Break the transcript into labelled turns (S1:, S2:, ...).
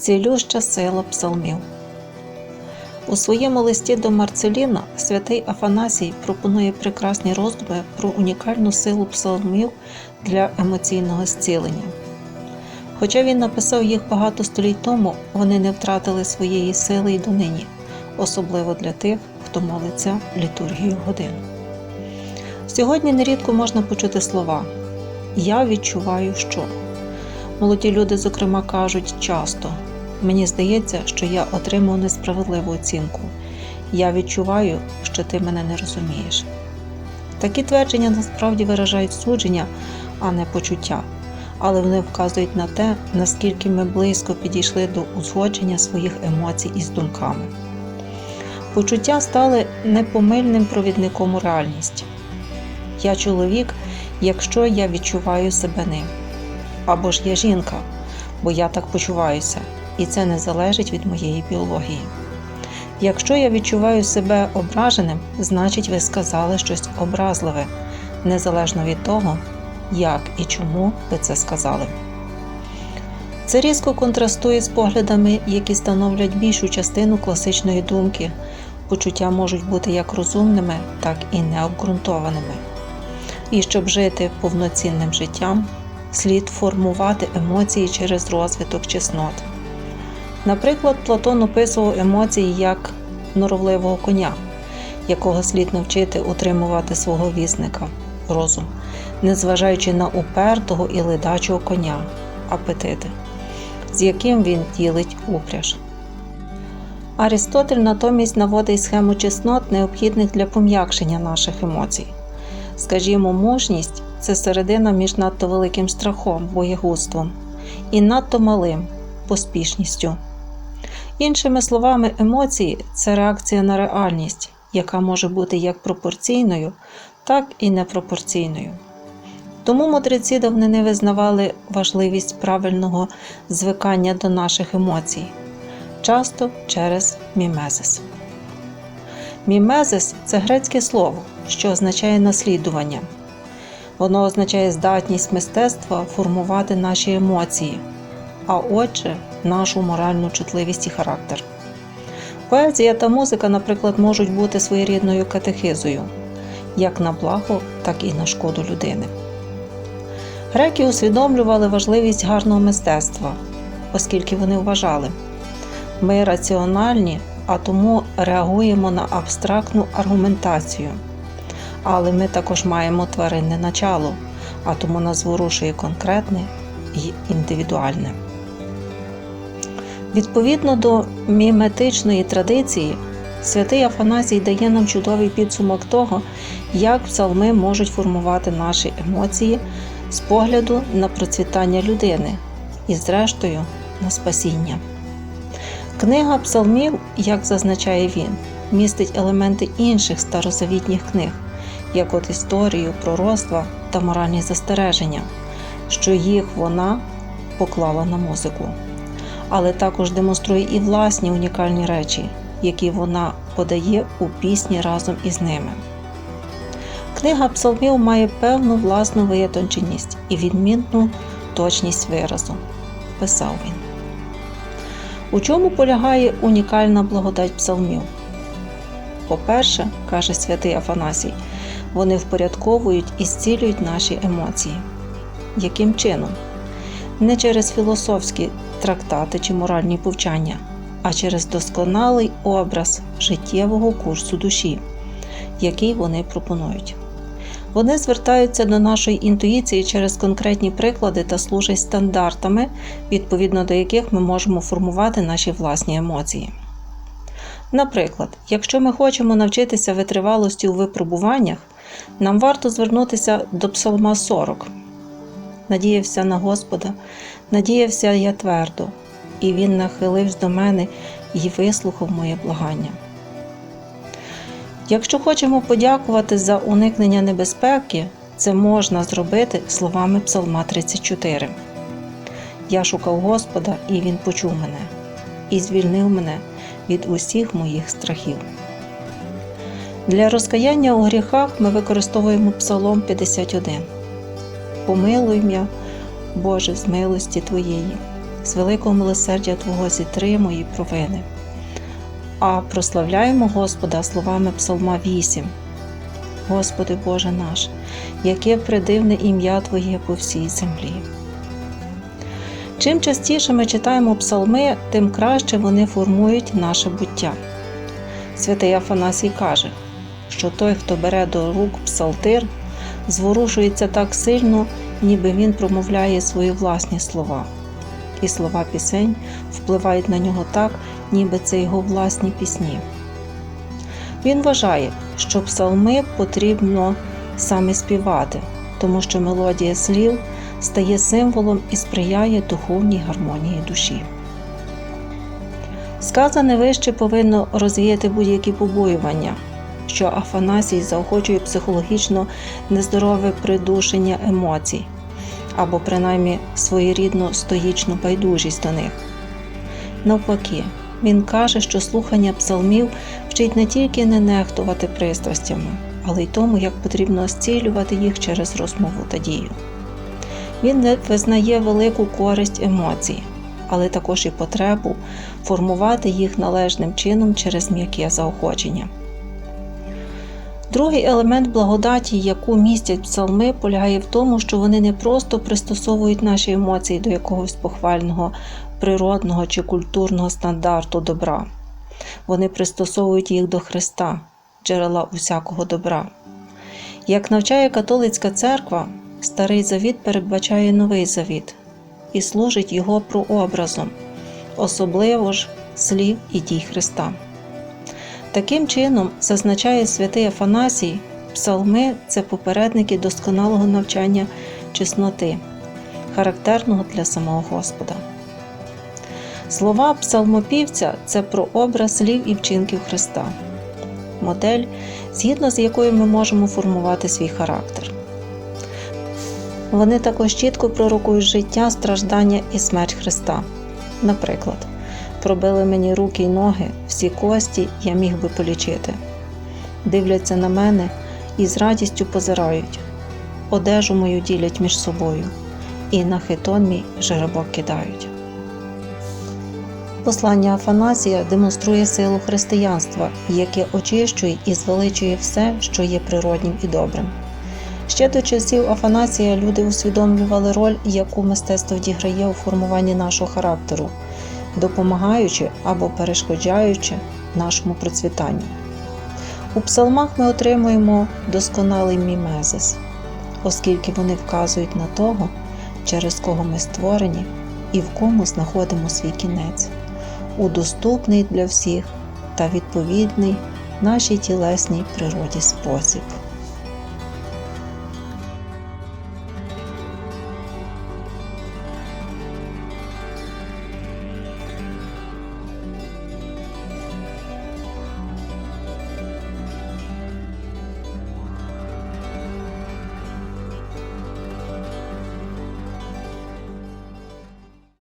S1: Цілюща сила псалмів. У своєму листі до Марцеліна святий Афанасій пропонує прекрасні роздуми про унікальну силу псалмів для емоційного зцілення. Хоча він написав їх багато століть тому, вони не втратили своєї сили й донині, особливо для тих, хто молиться літургію годин. Сьогодні нерідко можна почути слова Я відчуваю, що. Молоді люди, зокрема, кажуть часто мені здається, що я отримав несправедливу оцінку. Я відчуваю, що ти мене не розумієш. Такі твердження насправді виражають судження, а не почуття, але вони вказують на те, наскільки ми близько підійшли до узгодження своїх емоцій із думками. Почуття стали непомильним провідником у реальність. Я чоловік, якщо я відчуваю себе ним. Або ж я жінка, бо я так почуваюся, і це не залежить від моєї біології. Якщо я відчуваю себе ображеним, значить ви сказали щось образливе, незалежно від того, як і чому ви це сказали. Це різко контрастує з поглядами, які становлять більшу частину класичної думки. Почуття можуть бути як розумними, так і необґрунтованими. І щоб жити повноцінним життям, слід формувати емоції через розвиток чеснот. Наприклад, Платон описував емоції як норовливого коня, якого слід навчити утримувати свого візника, розум, незважаючи на упертого і ледачого коня, апетити, з яким він ділить упряж. Арістотель натомість наводить схему чеснот, необхідних для пом'якшення наших емоцій. Скажімо, мужність це середина між надто великим страхом, боєгузтвом і надто малим поспішністю. Іншими словами, емоції це реакція на реальність, яка може бути як пропорційною, так і непропорційною. Тому мудреці давнини визнавали важливість правильного звикання до наших емоцій, часто через мімезис. Мімезис це грецьке слово, що означає наслідування. Воно означає здатність мистецтва формувати наші емоції, а отже, нашу моральну чутливість і характер. Поезія та музика, наприклад, можуть бути своєрідною катехизою, як на благо, так і на шкоду людини. Греки усвідомлювали важливість гарного мистецтва, оскільки вони вважали, ми раціональні, а тому реагуємо на абстрактну аргументацію. Але ми також маємо тваринне начало, а тому нас ворушує конкретне і індивідуальне. Відповідно до міметичної традиції, святий Афанасій дає нам чудовий підсумок того, як псалми можуть формувати наші емоції з погляду на процвітання людини і, зрештою, на спасіння. Книга псалмів, як зазначає він, містить елементи інших старозавітніх книг, як от історію, пророцтва та моральні застереження, що їх вона поклала на музику але також демонструє і власні унікальні речі, які вона подає у пісні разом із ними. Книга псалмів має певну власну витонченість і відмінну точність виразу, писав він. У чому полягає унікальна благодать псалмів? По-перше, каже святий Афанасій, вони впорядковують і зцілюють наші емоції. Яким чином? Не через філософські трактати чи моральні повчання, а через досконалий образ життєвого курсу душі, який вони пропонують. Вони звертаються до нашої інтуїції через конкретні приклади та служать стандартами, відповідно до яких ми можемо формувати наші власні емоції. Наприклад, якщо ми хочемо навчитися витривалості у випробуваннях, нам варто звернутися до Псалма 40. Надіявся на Господа, надіявся я твердо, і Він нахилився до мене і вислухав моє благання. Якщо хочемо подякувати за уникнення небезпеки, це можна зробити словами Псалма 34. Я шукав Господа, і Він почув мене, і звільнив мене від усіх моїх страхів. Для розкаяння у гріхах ми використовуємо Псалом 51. Помилуй м'я, Боже, з милості Твоєї, з великого милосердя Твого зітри мої провини. А прославляємо Господа словами Псалма 8. Господи Боже наш, яке придивне ім'я Твоє по всій землі. Чим частіше ми читаємо псалми, тим краще вони формують наше буття. Святий Афанасій каже, що той, хто бере до рук псалтир, зворушується так сильно, ніби він промовляє свої власні слова, і слова пісень впливають на нього так, ніби це його власні пісні. Він вважає, що псалми потрібно саме співати, тому що мелодія слів стає символом і сприяє духовній гармонії душі. Сказане вище повинно розвіяти будь-які побоювання, що Афанасій заохочує психологічно нездорове придушення емоцій або принаймні своєрідну стоїчну байдужість до них. Навпаки, він каже, що слухання псалмів вчить не тільки не нехтувати пристрастями, але й тому, як потрібно зцілювати їх через розмову та дію. Він визнає велику користь емоцій, але також і потребу формувати їх належним чином через м'яке заохочення. Другий елемент благодаті, яку містять псалми, полягає в тому, що вони не просто пристосовують наші емоції до якогось похвального природного чи культурного стандарту добра, вони пристосовують їх до Христа, джерела усякого добра. Як навчає католицька церква, Старий Завіт передбачає новий завіт і служить його прообразом, особливо ж слів і дій Христа. Таким чином, зазначає святий Афанасій, псалми це попередники досконалого навчання чесноти, характерного для самого Господа. Слова псалмопівця це прообраз слів і вчинків Христа, модель, згідно з якою ми можемо формувати свій характер. Вони також чітко пророкують життя, страждання і смерть Христа. Наприклад, пробили мені руки й ноги, всі кості я міг би полічити. Дивляться на мене і з радістю позирають, одежу мою ділять між собою, і на хитон мій жеребок кидають. Послання Афанасія демонструє силу християнства, яке очищує і звеличує все, що є природнім і добрим. Ще до часів Афанасія люди усвідомлювали роль, яку мистецтво відіграє у формуванні нашого характеру, допомагаючи або перешкоджаючи нашому процвітанню. У псалмах ми отримуємо досконалий мімезис, оскільки вони вказують на того, через кого ми створені і в кому знаходимо свій кінець, у доступний для всіх та відповідний нашій тілесній природі спосіб.